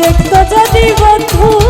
দেখতো যদি বন্ধু